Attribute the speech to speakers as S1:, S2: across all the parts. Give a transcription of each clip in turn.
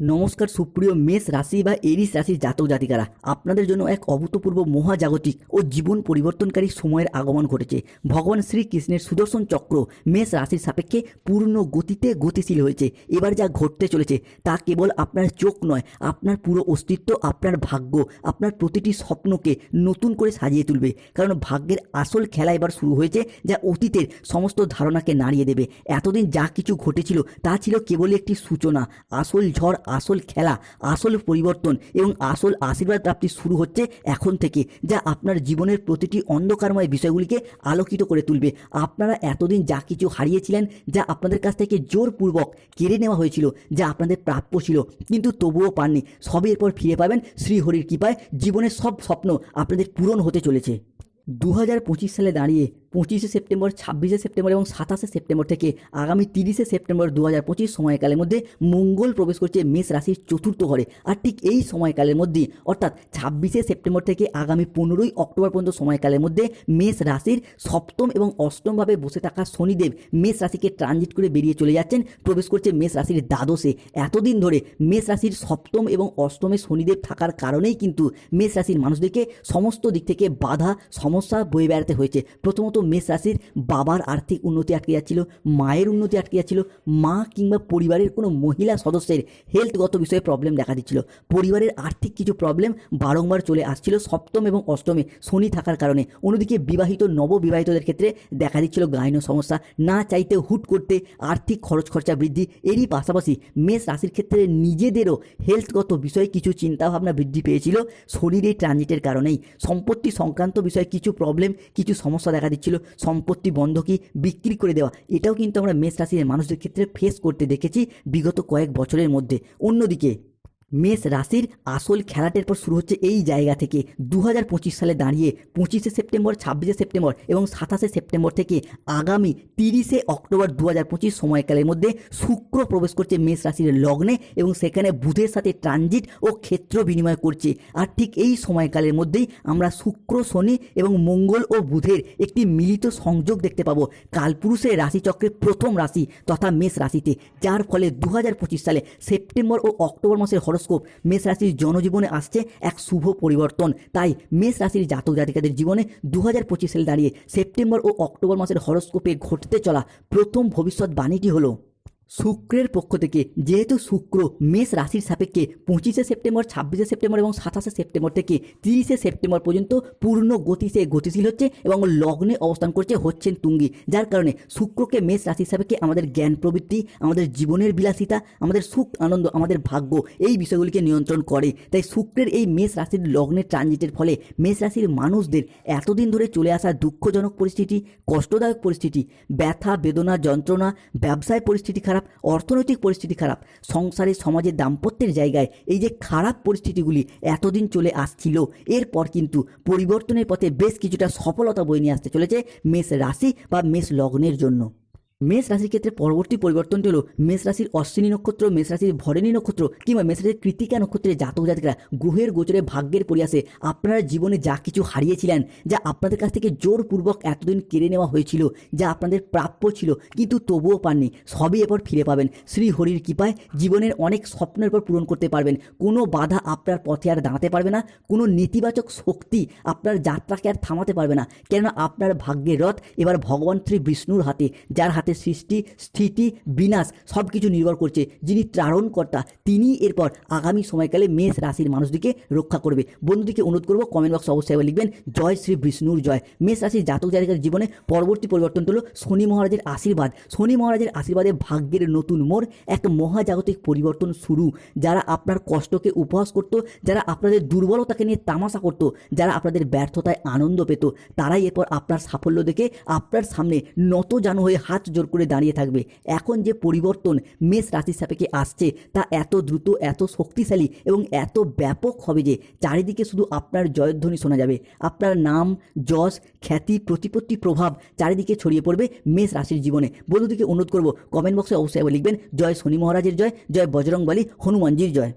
S1: নমস্কার সুপ্রিয় মেষ রাশি বা এরিস রাশির জাতক জাতিকারা। আপনাদের জন্য এক অভূতপূর্ব মহাজাগতিক ও জীবন পরিবর্তনকারী সময়ের আগমন ঘটেছে। ভগবান শ্রীকৃষ্ণের সুদর্শন চক্র মেষ রাশির সাপেক্ষে পূর্ণ গতিতে গতিশীল হয়েছে। এবার যা ঘটতে চলেছে, তা কেবল আপনার চোখ নয়, আপনার পুরো অস্তিত্ব, আপনার ভাগ্য, আপনার প্রতিটি স্বপ্নকে নতুন করে সাজিয়ে তুলবে। কারণ ভাগ্যের আসল খেলা এবার শুরু হয়েছে, যা অতীতের সমস্ত ধারণাকে নাড়িয়ে দেবে। এতদিন যা কিছু ঘটেছিল, তা ছিল কেবল একটি সূচনা, আসল ঝড় আসল খেলা, আসল পরিবর্তন এবং আসল আশীর্বাদ প্রাপ্তি শুরু হচ্ছে এখন থেকে, যা আপনার জীবনের প্রতিটি অন্ধকারময় বিষয়গুলিকে আলোকিত করে তুলবে। আপনারা এতদিন যা কিছু হারিয়েছিলেন, যা আপনাদের কাছ থেকে জোরপূর্বক কেড়ে নেওয়া হয়েছিল, যা আপনাদের প্রাপ্য ছিল, কিন্তু তবুও পাননি। সবই এরপর ফিরে পাবেন শ্রীহরির কৃপায়। জীবনের সব স্বপ্ন আপনাদের পূরণ হতে চলেছে। দু হাজার পঁচিশ সালে দাঁড়িয়ে পঁচিশে সেপ্টেম্বর, ছাব্বিশে সেপ্টেম্বর এবং সাতাশে সেপ্টেম্বর থেকে আগামী তিরিশে সেপ্টেম্বর দু হাজার পঁচিশ সময়কালের মধ্যে মঙ্গল প্রবেশ করছে মেষ রাশির চতুর্থ ঘরে। আর ঠিক এই সময়কালের মধ্যেই, অর্থাৎ ছাব্বিশে সেপ্টেম্বর থেকে আগামী পনেরোই অক্টোবর পর্যন্ত সময়কালের মধ্যে মেষ রাশির সপ্তম এবং অষ্টমভাবে বসে থাকা শনিদেব মেষ রাশিকে ট্রানজিট করে বেরিয়ে চলে যাচ্ছেন, প্রবেশ করছে মেষ রাশির দ্বাদশে। এতদিন ধরে মেষ রাশির সপ্তম এবং অষ্টমে শনিদেব থাকার কারণেই কিন্তু মেষ রাশির মানুষদেরকে সমস্ত দিক থেকে বাধা সমস্যা বয়ে বেড়াতে হয়েছে। প্রথমত মেষ রাশির বাবার আর্থিক উন্নতি আটকে যাচ্ছিল, মায়ের উন্নতি আটকে যাচ্ছিল, মা কিংবা পরিবারের কোনো মহিলা সদস্যের হেলথগত বিষয়ে প্রবলেম দেখা দিচ্ছিল। পরিবারের আর্থিক কিছু প্রবলেম বারংবার চলে আসছিল সপ্তম এবং অষ্টমে শনি থাকার কারণে। অন্যদিকে বিবাহিত, নববিবাহিতদের ক্ষেত্রে দেখা দিচ্ছিল গাইন সমস্যা। না চাইতে হুট করতে আর্থিক খরচ খরচা বৃদ্ধি। এরই পাশাপাশি মেষ রাশির ক্ষেত্রে নিজেদেরও হেলথগত বিষয়ে কিছু চিন্তাভাবনা বৃদ্ধি পেয়েছিল শরীরের ট্রানজিটের কারণেই। সম্পত্তি সংক্রান্ত বিষয়ে কিছু প্রবলেম কিছু সমস্যা দেখা দিচ্ছিল, সম্পত্তি বন্ধকি বিক্রি করে দেওয়া। এটাও কিন্তু আমরা মেষ রাশির মানুষদের ক্ষেত্রে ফেস করতে দেখেছি বিগত কয়েক বছরের মধ্যে। অন্যদিকে মেষ রাশির আসল খেলাটার পর শুরু হচ্ছে এই জায়গা থেকে। দু হাজার পঁচিশ সালে দাঁড়িয়ে পঁচিশে সেপ্টেম্বর, ছাব্বিশে সেপ্টেম্বর এবং সাতাশে সেপ্টেম্বর থেকে আগামী তিরিশে অক্টোবর দু হাজার পঁচিশ সময়কালের মধ্যে শুক্র প্রবেশ করছে মেষ রাশির লগ্নে এবং সেখানে বুধের সাথে ট্রানজিট ও ক্ষেত্র বিনিময় করছে। আর ঠিক এই সময়কালের মধ্যেই আমরা শুক্র, শনি এবং মঙ্গল ও বুধের একটি মিলিত সংযোগ দেখতে পাবো। কালপুরুষের রাশিচক্রের প্রথম রাশি তথা মেষ রাশিতে, যার ফলে দু হাজার পঁচিশ সালে সেপ্টেম্বর ও অক্টোবর মাসের হরস্কোপ মেষ রাশির জনজীবনে আসছে এক শুভ পরিবর্তন। তাই মেষ রাশির জাতক জাতিকাদের জীবনে দু হাজার পঁচিশ সালে দাঁড়িয়ে সেপ্টেম্বর ও অক্টোবর মাসের হরস্কোপে ঘটতে চলা প্রথম ভবিষ্যৎ বাণীটি হলো শুক্রের পক্ষ থেকে যেহেতু শুক্র মেষ রাশির সাপেক্ষে পঁচিশে সেপ্টেম্বর, ছাব্বিশে সেপ্টেম্বর এবং সাতাশে সেপ্টেম্বর থেকে তিরিশে সেপ্টেম্বর পর্যন্ত পূর্ণ গতিতে গতিশীল হচ্ছে এবং লগ্নে অবস্থান করছে, হচ্ছেন তুঙ্গি। যার কারণে শুক্রকে মেষ রাশির সাপেক্ষে আমাদের জ্ঞান প্রবৃত্তি, আমাদের জীবনের বিলাসিতা, আমাদের সুখ, আনন্দ, আমাদের ভাগ্য এই বিষয়গুলিকে নিয়ন্ত্রণ করে। তাই শুক্রের এই মেষ রাশির লগ্নের ট্রানজিটের ফলে মেষ রাশির মানুষদের এতদিন ধরে চলে আসা দুঃখজনক পরিস্থিতি, কষ্টদায়ক পরিস্থিতি, ব্যথা, বেদনা, যন্ত্রণা, ব্যবসায় পরিস্থিতি খারাপ অর্থনৈতিক পরিস্থিতি খারাপ, সংসারে, সমাজে দাম্পত্যের জায়গায় এই যে খারাপ পরিস্থিতিগুলি এতদিন চলে আসছিল, এরপর কিন্তু পরিবর্তনের পথে বেশ কিছুটা সফলতা বয়ে নিয়ে আসতে চলেছে মেষ রাশি বা মেষ লগ্নের জন্য। মেষ রাশির ক্ষেত্রে পরবর্তী পরিবর্তনটি হলো মেষ রাশির অশ্বিনী নক্ষত্র, মেষ রাশির ভরণী নক্ষত্র কিংবা মেষ রাশির কৃতিকা নক্ষত্রের জাতক জাতিকরা গ্রহের গোচরে ভাগ্যের পরিয়াসে আপনারা জীবনে যা কিছু হারিয়েছিলেন, যা আপনাদের কাছ থেকে জোরপূর্বক এতদিন কেড়ে নেওয়া হয়েছিল, যা আপনাদের প্রাপ্য ছিল, কিন্তু তবুও পাননি। সবই এরপর ফিরে পাবেন। শ্রী হরির কৃপায় জীবনের অনেক স্বপ্নের পর পূরণ করতে পারবেন। কোনো বাধা আপনার পথে আর দাঁড়াতে পারবে না। কোনো নেতিবাচক শক্তি আপনার যাত্রাকে আর থামাতে পারবে না। কেননা আপনার ভাগ্যের রথ এবার ভগবান শ্রী বিষ্ণুর হাতে, যার হাতে সৃষ্টি, স্থিতি, বিনাশ সব কিছু নির্ভর করছে। যিনি ত্রারণকর্তা তিনি এরপর আগামী সময়কালে মেষ রাশির মানুষদিকে রক্ষা করবে। বন্ধুদিকে অনুরোধ করব কমেন্ট বক্স অবশ্যই লিখবেন। জয় শ্রী বিষ্ণুর জয়। মেষ রাশির জাতক জাতিকার জীবনে পরবর্তী পরিবর্তন হলো শনি মহারাজের আশীর্বাদ। শনি মহারাজের আশীর্বাদে ভাগ্যের নতুন মোড়, এক মহাজাগতিক পরিবর্তন শুরু। যারা আপনার কষ্টকে উপহাস করত, যারা আপনাদের দুর্বলতাকে নিয়ে তামাশা করত, যারা আপনাদের ব্যর্থতায় আনন্দ পেত, তারাই এরপর আপনার সাফল্য দেখে আপনার সামনে নত জানো হয়ে হাত জোর করে দাঁড়িয়ে থাকবে। এখন যে পরিবর্তন মেষ রাশির সাপেক্ষে আসছে, তা এত দ্রুত, এত শক্তিশালী এবং এত ব্যাপক হবে যে চারিদিকে শুধু আপনার জয়ধ্বনি শোনা যাবে। আপনার নাম, যশ, খ্যাতি, প্রতিপত্তি, প্রভাব চারিদিকে ছড়িয়ে পড়বে মেষ রাশির জীবনে। বন্ধুদিকে অনুরোধ করব কমেন্ট বক্সে অবশ্যই লিখবেন, জয় শনি মহারাজের জয় জয় বজরংবলী, হনুমানজির জয়।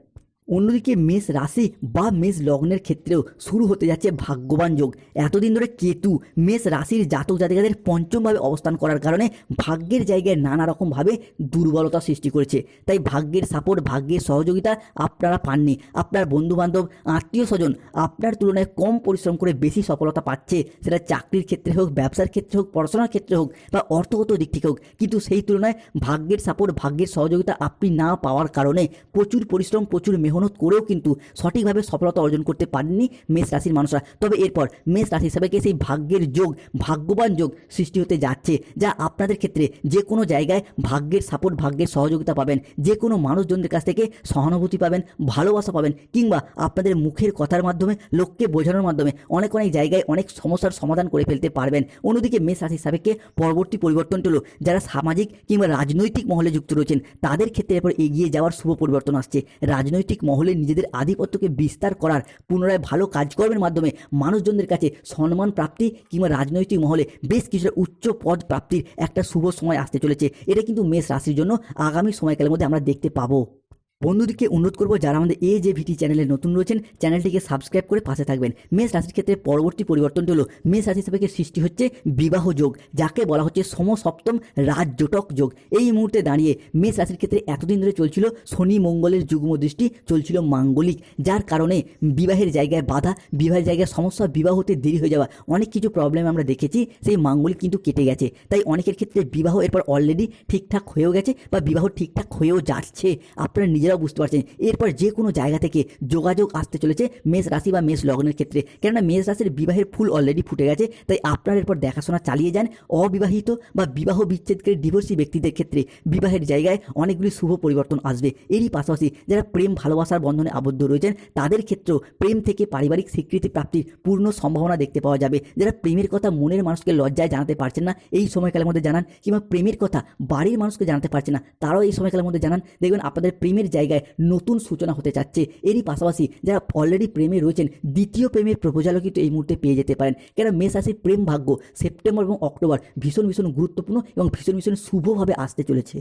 S1: অন্যদিকে মেষ রাশি বা মেষ লগ্নের ক্ষেত্রেও শুরু হতে যাচ্ছে ভাগ্যবান যোগ। এতদিন ধরে কেতু মেষ রাশির জাতক জাতিকাদের পঞ্চমভাবে অবস্থান করার কারণে ভাগ্যের জায়গায় নানা রকমভাবে দুর্বলতা সৃষ্টি করেছে। তাই ভাগ্যের সাপোর্ট ভাগ্যের সহযোগিতা আপনারা পাননি। আপনার বন্ধুবান্ধব, আত্মীয় স্বজন আপনার তুলনায় কম পরিশ্রম করে বেশি সফলতা পাচ্ছে। সেটা চাকরির ক্ষেত্রে হোক, ব্যবসার ক্ষেত্রে হোক, পড়াশোনার ক্ষেত্রে হোক বা অর্থগত দিক থেকে হোক। কিন্তু সেই তুলনায় ভাগ্যের সাপোর্ট ভাগ্যের সহযোগিতা আপনি না পাওয়ার কারণে প্রচুর পরিশ্রম, প্রচুর মেহনত করেও কিন্তু সঠিকভাবে সফলতা অর্জন করতে পারেননি মেষ রাশির মানুষরা। তবে এরপর মেষ রাশি হিসাবে সেই ভাগ্যের যোগ, ভাগ্যবান যোগ সৃষ্টি হতে যাচ্ছে, যা আপনাদের ক্ষেত্রে যে কোনো জায়গায় ভাগ্যের সাপোর্ট ভাগ্যের সহযোগিতা পাবেন। যে কোনো মানুষজনদের কাছ থেকে সহানুভূতি পাবেন, ভালোবাসা পাবেন, কিংবা আপনাদের মুখের কথার মাধ্যমে, লোককে বোঝানোর মাধ্যমে অনেক অনেক জায়গায় অনেক সমস্যার সমাধান করে ফেলতে পারবেন। অন্যদিকে মেষ রাশি সাপেক্ষে পরবর্তী পরিবর্তন হলো যারা সামাজিক কিংবা রাজনৈতিক মহলে যুক্ত রয়েছেন, তাদের ক্ষেত্রে এরপর এগিয়ে যাওয়ার শুভ পরিবর্তন আসছে। রাজনৈতিক মহলে নিজেদের আধিপত্যকে বিস্তার করার, পুনরায় ভালো কাজকর্মের মাধ্যমে মানুষজনদের কাছে সম্মান প্রাপ্তি কিংবা রাজনৈতিক মহলে বেশ কিছুটা উচ্চ পদ প্রাপ্তির একটা শুভ সময় আসতে চলেছে। এটা কিন্তু মেষ রাশির জন্য আগামী সময়কালের মধ্যে আমরা দেখতে পাবো। বন্ধুদেরকে অনুরোধ করব যারা আমাদের এ যে ভিটি চ্যানেলে নতুন রয়েছেন, চ্যানেলটিকে সাবস্ক্রাইব করে পাশে থাকবেন। মেষ রাশির ক্ষেত্রে পরবর্তী পরিবর্তনটি হলো, মেষ রাশি হিসেবে সৃষ্টি হচ্ছে বিবাহ যোগ, যাকে বলা হচ্ছে সমসপ্তম রাজজোটক যোগ। এই মুহূর্তে দাঁড়িয়ে মেষ রাশির ক্ষেত্রে এতদিন ধরে চলছিল শনি মঙ্গলের যুগ্ম দৃষ্টি, চলছিল মাঙ্গলিক, যার কারণে বিবাহের জায়গায় বাধা, বিবাহের জায়গায় সমস্যা, বিবাহ হতে দেরি হয়ে যাওয়া, অনেক কিছু প্রবলেম আমরা দেখেছি, সেই মাঙ্গলিক কিন্তু কেটে গেছে। তাই অনেকের ক্ষেত্রে বিবাহ এরপর অলরেডি ঠিকঠাক হয়েও গেছে বা বিবাহ ঠিকঠাক হয়েও যাচ্ছে। আপনারা নিজেরাও বুঝতে পারছেন এরপর যে কোনো জায়গা থেকে যোগাযোগ আসতে চলেছে মেষ রাশি বা মেষ লগ্নের ক্ষেত্রে। কেননা মেষ রাশির বিবাহের ফুল অলরেডি ফুটে গেছে, তাই আপনার এরপর দেখাশোনা চালিয়ে যান। অবিবাহিত বা বিবাহ বিচ্ছেদকারী ডিভোর্সি ব্যক্তিদের ক্ষেত্রে বিবাহের জায়গায় অনেকগুলি শুভ পরিবর্তন আসবে। এরই পাশাপাশি যারা প্রেম, ভালোবাসার বন্ধনে আবদ্ধ রয়েছেন, তাদের ক্ষেত্রেও প্রেম থেকে পারিবারিক স্বীকৃতি প্রাপ্তির পূর্ণ সম্ভাবনা দেখতে পাওয়া যাবে। যারা প্রেমের কথা মনের মানুষকে লজ্জায় জানাতে পারছেন না, এই সময়কালের মধ্যে জানান, কিংবা প্রেমের কথা বাড়ির মানুষকে জানাতে পারছে না, তারাও এই সময়কালের মধ্যে জানান। দেখবেন আপনাদের প্রেমের জায়গায় নতুন সূচনা হতে যাচ্ছে। এরই পাশাপাশি যারা অলরেডি প্রেমে রয়েছেন, দ্বিতীয় প্রেমের প্রপোজালও কিন্তু এই মুহূর্তে পেয়ে যেতে পারেন। কেন মেষ রাশির প্রেম ভাগ্য সেপ্টেম্বর এবং অক্টোবর ভীষণ ভীষণ গুরুত্বপূর্ণ এবং ভীষণ ভীষণ শুভভাবে আসতে চলেছে।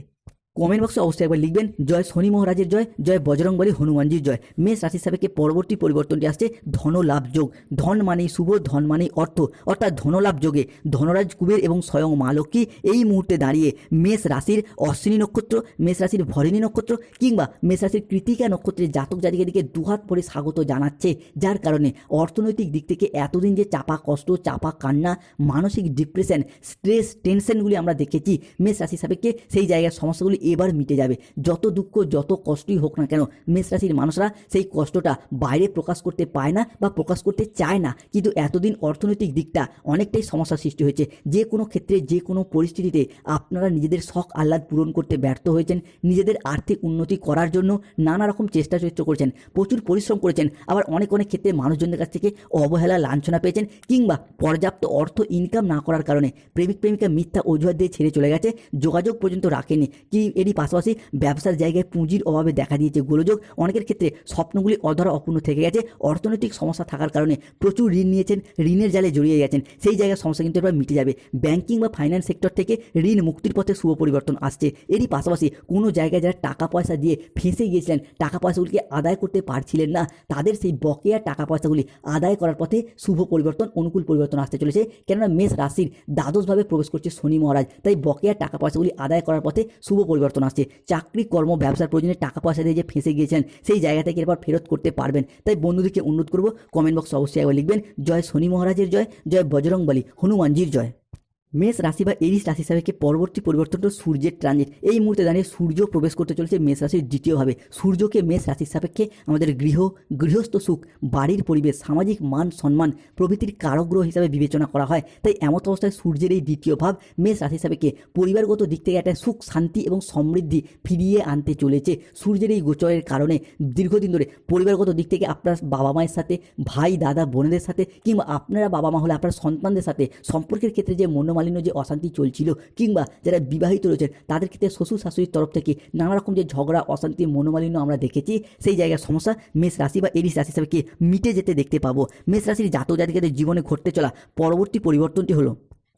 S1: কমেন্ট বক্সে অবশ্যই একবার লিখবেন, জয় শনি মহারাজের জয় জয় বজরংবলী হনুমানজির জয়। মেষ রাশি সাপেক্ষে পরবর্তী পরিবর্তনটি আসছে? ধনলাভ যোগ। ধন মানেই শুভ, ধন মানেই অর্থ। অর্থাৎ ধনলাভ যোগে ধনরাজ, কুবের এবং স্বয়ং মা লক্ষ্মী এই মুহূর্তে দাঁড়িয়ে মেষ রাশির অশ্বিনী নক্ষত্র, মেষ রাশির ভরিণী নক্ষত্র কিংবা মেষ রাশির কৃতিকা নক্ষত্রের জাতক জাতিকাদিকে দুহাত পরে স্বাগত জানাচ্ছে, যার কারণে অর্থনৈতিক দিক থেকে এতদিন যে চাপা কষ্ট, চাপা কান্না, মানসিক ডিপ্রেশন স্ট্রেস টেনশনগুলি আমরা দেখেছি, মেষ রাশি সাপেক্ষে সেই জায়গার সমস্যাগুলি এবার মিটে যাবে। যত দুঃখ, যত কষ্টই হোক না কেন, মেষ রাশির মানুষরা সেই কষ্টটা বাইরে প্রকাশ করতে পায় না বা প্রকাশ করতে চায় না। কিন্তু এতদিন অর্থনৈতিক দিকটা অনেকটাই সমস্যার সৃষ্টি হয়েছে। যে কোনো ক্ষেত্রে, যে কোনো পরিস্থিতিতে আপনারা নিজেদের শখ আহ্লাদ পূরণ করতে ব্যর্থ হয়েছেন। নিজেদের আর্থিক উন্নতি করার জন্য নানা রকম চেষ্টা চরিত্র করেছেন, প্রচুর পরিশ্রম করেছেন, আবার অনেক অনেক ক্ষেত্রে মানুষজনদের কাছ থেকে অবহেলা, লাঞ্ছনা পেয়েছেন কিংবা পর্যাপ্ত অর্থ ইনকাম না করার কারণে প্রেমিক, প্রেমিকা মিথ্যা অজুহাত দিয়ে ছেড়ে চলে গেছে, যোগাযোগ পর্যন্ত রাখেনি। কি এরই পাশাপাশি ব্যবসার জায়গায় পুঁজির অভাবে দেখা দিয়েছে গোলযোগ। অনেকের ক্ষেত্রে স্বপ্নগুলি অধরা অপূর্ণ থেকে গেছে। অর্থনৈতিক সমস্যা থাকার কারণে প্রচুর ঋণ নিয়েছেন, ঋণের জালে জড়িয়ে গেছেন। সেই জায়গার সমস্যা কিন্তু এবার মিটে যাবে। ব্যাংকিং বা ফাইন্যান্স সেক্টর থেকে ঋণ মুক্তির পথে শুভ পরিবর্তন আসছে। এরই পাশাপাশি কোনো জায়গায় যারা টাকা পয়সা দিয়ে ফেঁসে গিয়েছিলেন, টাকা পয়সাগুলিকে আদায় করতে পারছিলেন না, তাদের সেই বকেয়া টাকা পয়সাগুলি আদায় করার পথে শুভ পরিবর্তন, অনুকূল পরিবর্তন আসতে চলেছে। কেননা মেষ রাশির দ্বাদশভাবে প্রবেশ করছে শনি মহারাজ, তাই বকেয়া টাকা পয়সাগুলি আদায় করার পথে শুভ পরিবর্তন আসছে। চাকরি, কর্ম, ব্যবসার প্রয়োজনে টাকা পয়সা দিয়ে যে ফেঁসে গিয়েছেন, সেই জায়গা থেকে এরপর ফেরত করতে পারবেন। তাই বন্ধুদেরকে অনুরোধ করব কমেন্ট বক্স অবশ্যই একবার লিখবেন। জয় শনি মহারাজের জয় জয় বজরংবলী, হনুমানজির জয়। মেষ রাশি বা এরিস রাশি সাপেক্ষে পরবর্তী পরিবর্তনটা সূর্যের ট্রানজিট এই মুহূর্তে দাঁড়িয়ে সূর্য প্রবেশ করতে চলেছে মেষ রাশির দ্বিতীয়ভাবে সূর্যকে মেষ রাশির সাপেক্ষে আমাদের গৃহ, গৃহস্থ সুখ, বাড়ির পরিবেশ, সামাজিক মান, সম্মান, প্রভৃতির কারগ্রহ হিসাবে বিবেচনা করা হয়। তাই এমত অবস্থায় সূর্যের এই দ্বিতীয় ভাব মেষ রাশি সাপেক্ষে পরিবারগত দিক থেকে একটা সুখ, শান্তি এবং সমৃদ্ধি ফিরিয়ে আনতে চলেছে। সূর্যের এই গোচরের কারণে দীর্ঘদিন ধরে পরিবারগত দিক থেকে আপনার বাবা মায়ের সাথে, ভাই, দাদা, বোনেদের সাথে কিংবা আপনারা বাবা মা হলে আপনার সন্তানদের সাথে সম্পর্কের ক্ষেত্রে যে মনোমালিন্য যে অশান্তি চলছিল কিংবা যারা বিবাহিত রয়েছেন, তাদের ক্ষেত্রে শ্বশুর শাশুড়ির তরফ থেকে নানা রকম যে ঝগড়া, অশান্তি, মনোমালিন্য আমরা দেখেছি। সেই জায়গার সমস্যা মেষ রাশি বা এরিস রাশি হিসাবে মিটে যেতে দেখতে পাবো। মেষ রাশির জাতক জাতিকাদের জীবনে ঘটতে চলা পরবর্তী পরিবর্তনটি হলো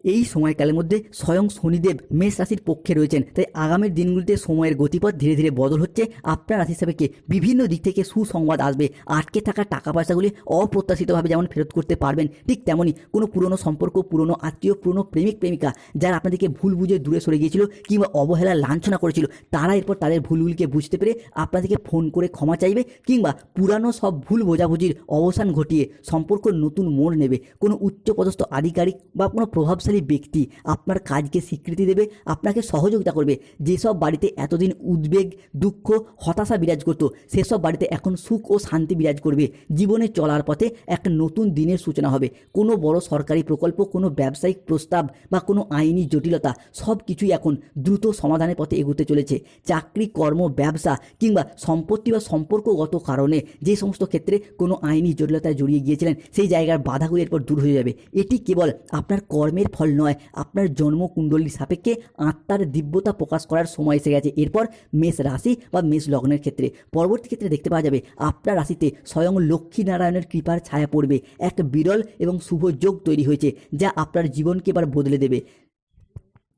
S1: এই সময়কালের মধ্যে স্বয়ং শনিদেব মেষ রাশির পক্ষে রয়েছেন। তাই আগামীর দিনগুলিতে সময়ের গতিপথ ধীরে ধীরে বদল হচ্ছে। আপনার রাশি হিসাবেকে বিভিন্ন দিক থেকে সুসংবাদ আসবে? আটকে থাকা টাকা পয়সাগুলি অপ্রত্যাশিতভাবে যেমন ফেরত করতে পারবেন, ঠিক তেমনই কোনো পুরনো সম্পর্ক, পুরনো আত্মীয়, পুরনো প্রেমিক, প্রেমিকা যারা আপনাদেরকে ভুল বুঝে দূরে সরে গিয়েছিল কিংবা অবহেলা, লাঞ্ছনা করেছিল, তারা এরপর তাদের ভুলগুলিকে বুঝতে পেরে আপনাদেরকে ফোন করে ক্ষমা চাইবে কিংবা পুরানো সব ভুল বোঝাবুঝির অবসান ঘটিয়ে সম্পর্ক নতুন মোড় নেবে। কোনো উচ্চপদস্থ আধিকারিক বা কোনো প্রভাবশালী ব্যক্তি আপনার কাজকে স্বীকৃতি দেবে, আপনাকে সহযোগিতা করবে। যেসব বাড়িতে এতদিন উদ্বেগ, দুঃখ, হতাশা বিরাজ করতো, সেসব বাড়িতে এখন সুখ ও শান্তি বিরাজ করবে। জীবনে চলার পথে একটা নতুন দিনের সূচনা হবে। কোনো বড় সরকারি প্রকল্প, কোনো ব্যবসায়িক প্রস্তাব বা কোনো আইনি জটিলতা সব কিছুই এখন দ্রুত সমাধানের পথে এগোতে চলেছে। চাকরি, কর্ম, ব্যবসা কিংবা সম্পত্তি বা সম্পর্কগত কারণে যে সমস্ত ক্ষেত্রে কোনো আইনি জটিলতায় জড়িয়ে গিয়েছিলেন, সেই জায়গার বাধাগুলি এরপর দূর হয়ে যাবে। এটি কেবল আপনার কর্মের ফল নয়। আপনার জন্মকুণ্ডলীর সাপেক্ষে আত্মার দিব্যতা প্রকাশ করার সময় এসে গেছে। এরপর মেষ রাশি বা মেষ লগ্নের ক্ষেত্রে। পরবর্তী ক্ষেত্রে দেখতে পাওয়া যাবে, আপনার রাশিতে স্বয়ং লক্ষ্মী নারায়ণের কৃপার ছায়া পড়বে। এক বিরল এবং শুভ যোগ তৈরি হয়েছে, যা আপনার জীবনকে এবার বদলে দেবে।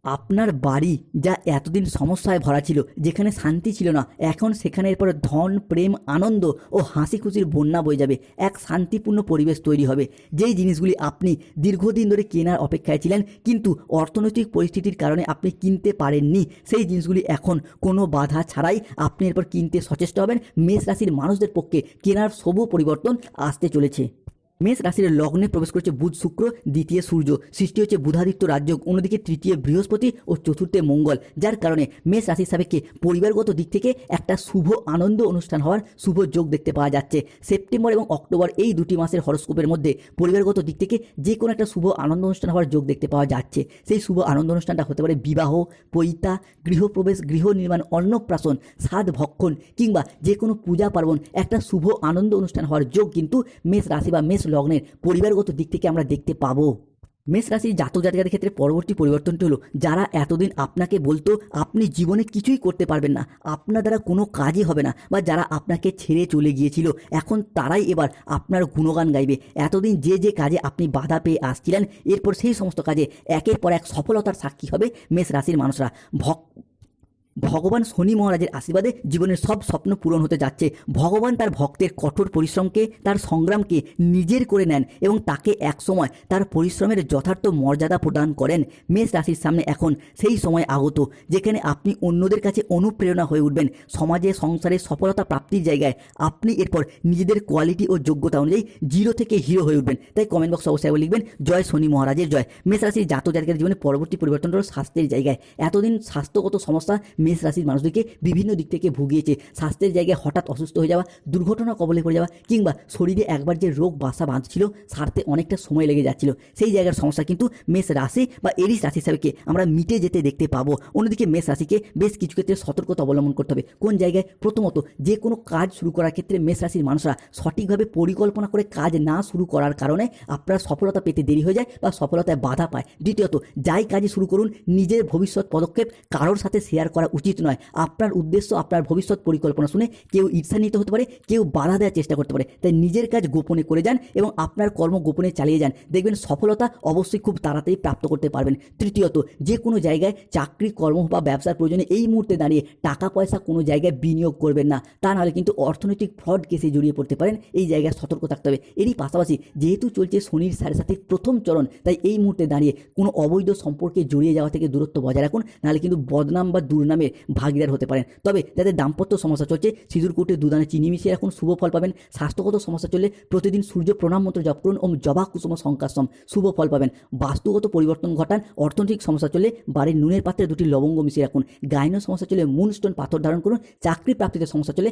S1: আপনার বাড়ি যা এতদিন সমস্যায় ভরা ছিল, যেখানে শান্তি ছিল না, এখন সেখানে এরপর ধন, প্রেম, আনন্দ ও হাসি খুশির বন্যা বয়ে যাবে, এক শান্তিপূর্ণ পরিবেশ তৈরি হবে। যেই জিনিসগুলি আপনি দীর্ঘদিন ধরে কেনার অপেক্ষায় ছিলেন, কিন্তু অর্থনৈতিক পরিস্থিতির কারণে আপনি কিনতে পারেননি, সেই জিনিসগুলি এখন কোনো বাধা ছাড়াই আপনি এরপর কিনতে সচেষ্ট হবেন। মেষ রাশির মানুষদের পক্ষে কেনার শুভ পরিবর্তন আসতে চলেছে। মেষ রাশির লগ্নে প্রবেশ করেছে বুধ, শুক্র, দ্বিতীয় সূর্য। সৃষ্টি হচ্ছে বুধাদিত্য রাজ্য, অন্যদিকে তৃতীয় বৃহস্পতি ও চতুর্থে মঙ্গল, যার কারণে মেষ রাশির সাপেক্ষে পরিবারগত দিক থেকে একটা শুভ, আনন্দ অনুষ্ঠান হওয়ার শুভ যোগ দেখতে পাওয়া যাচ্ছে। সেপ্টেম্বর এবং অক্টোবর এই দুটি মাসের হরস্কোপের মধ্যে পরিবারগত দিক থেকে যে কোনো একটা শুভ, আনন্দ অনুষ্ঠান হওয়ার যোগ দেখতে পাওয়া যাচ্ছে। সেই শুভ, আনন্দ অনুষ্ঠানটা হতে পারে বিবাহ, পৈতা, গৃহপ্রবেশ, গৃহ নির্মাণ, অন্নপ্রাশন, সাধ ভক্ষণ কিংবা যে কোনো পূজা পার্বণ, একটা শুভ, আনন্দ অনুষ্ঠান হওয়ার যোগ কিন্তু মেষ রাশি বা মেষ লগ্নের পরিবারগত দিক থেকে আমরা দেখতে পাবো। মেষ রাশির জাতক জাতিকাদের ক্ষেত্রে পরবর্তী পরিবর্তনটি হলো, যারা এতদিন আপনাকে বলতো, আপনি জীবনে কিছুই করতে পারবেন না, আপনার দ্বারা কোনো কাজই হবে না, বা যারা আপনাকে ছেড়ে চলে গিয়েছিল, এখন তারাই এবার আপনার গুণগান গাইবে। এতদিন যে যে কাজে আপনি বাধা পেয়ে আসছিলেন, এরপর সেই সমস্ত কাজে একের পর এক সফলতার সাক্ষী হবে মেষ রাশির মানুষরা। ভক ভগবান শনি মহারাজের আশীর্বাদে জীবনের সব স্বপ্ন পূরণ হতে যাচ্ছে। ভগবান তার ভক্তের কঠোর পরিশ্রমকে, তার সংগ্রামকে নিজের করে নেন এবং তাকে একসময় তার পরিশ্রমের যথার্থ মর্যাদা প্রদান করেন। মেষ রাশির সামনে এখন সেই সময় আগত, যেখানে আপনি অন্যদের কাছে অনুপ্রেরণা হয়ে উঠবেন। সমাজে, সংসারে সফলতা প্রাপ্তির জায়গায় আপনি এরপর নিজেদের কোয়ালিটি ও যোগ্যতা অনুযায়ী জিরো থেকে হিরো হয়ে উঠবেন। তাই কমেন্ট বক্স অবশ্যই লিখবেন, জয় শনি মহারাজের জয়। মেষ রাশির জাতক জাতিকার জীবনে পরবর্তী পরিবর্তন হলো স্বাস্থ্যের জায়গায়। এতদিন স্বাস্থ্যগত সমস্যা মেষ রাশির মানুষদেরকে বিভিন্ন দিক থেকে ভুগিয়েছে। স্বাস্থ্যের জায়গায় হঠাৎ অসুস্থ হয়ে যাওয়া, দুর্ঘটনা কবলে পড়ে যাওয়া, কিংবা শরীরে একবার যে রোগ বাসা বাঁধছিল, সারতে অনেকটা সময় লেগে যাচ্ছিল। সেই জায়গার সমস্যা কিন্তু মেষ রাশি বা এরিস রাশি হিসাবেকে আমরা মিটে যেতে দেখতে পাবো। অন্যদিকে মেষ রাশিকে বেশ কিছু ক্ষেত্রে সতর্কতা অবলম্বন করতে হবে। কোন জায়গায়? প্রথমত, যে কোনো কাজ শুরু করার ক্ষেত্রে মেষ রাশির মানুষরা সঠিকভাবে পরিকল্পনা করে কাজ না শুরু করার কারণে আপনার সফলতা পেতে দেরি হয়ে যায় বা সফলতায় বাধা পায়। দ্বিতীয়ত, যাই কাজে শুরু করুন, নিজের ভবিষ্যৎ পদক্ষেপ কারোর সাথে শেয়ার করা উচিত নয়। আপনার উদ্দেশ্য, আপনার ভবিষ্যৎ পরিকল্পনা শুনে কেউ ঈর্ষান্বিত হতে পারে, কেউ বাধা দেওয়ার চেষ্টা করতে পারে। তাই নিজের কাজ গোপনে করে যান এবং আপনার কর্ম গোপনে চালিয়ে যান। দেখবেন সফলতা অবশ্যই খুব তাড়াতাড়ি প্রাপ্ত করতে পারবেন। তৃতীয়ত, যে কোনো জায়গায় চাকরি, কর্ম বা ব্যবসার প্রয়োজনে এই মুহূর্তে দাঁড়িয়ে টাকা পয়সা কোনো জায়গায় বিনিয়োগ করবেন না। তা নাহলে কিন্তু অর্থনৈতিক ফ্রড কেসে জড়িয়ে পড়তে পারেন। এই জায়গায় সতর্ক থাকতে হবে। এরই পাশাপাশি যেহেতু চলছে শনির সাড়ে সাথে প্রথম চরণ, তাই এই মুহূর্তে দাঁড়িয়ে কোনো অবৈধ সম্পর্কে জড়িয়ে যাওয়া থেকে দূরত্ব বজায় রাখুন। নাহলে কিন্তু বদনাম বা দুর্নামের ভাগিদার হতে পারেন। তবে যাদের দাম্পত্য সমস্যা চলছে, সিঁদুর কুটে দুদানে, চিনি মিশিয়ে রাখুন, শুভ ফল পাবেন। স্বাস্থ্যগত সমস্যা চললে প্রতিদিন সূর্য প্রণাম মন্ত্র জপ করুন ও জবা কুসুম সংকাশম, শুভ ফল পাবেন। বাস্তুগত পরিবর্তন ঘটান, অর্থনৈতিক সমস্যা চলে বাড়ির নুনের পাত্রে দুটি লবঙ্গ মিশিয়ে রাখুন। গায়ন সমস্যা চলে মুন পাথর ধারণ করুন। চাকরি প্রাপ্তিতে সমস্যা চলে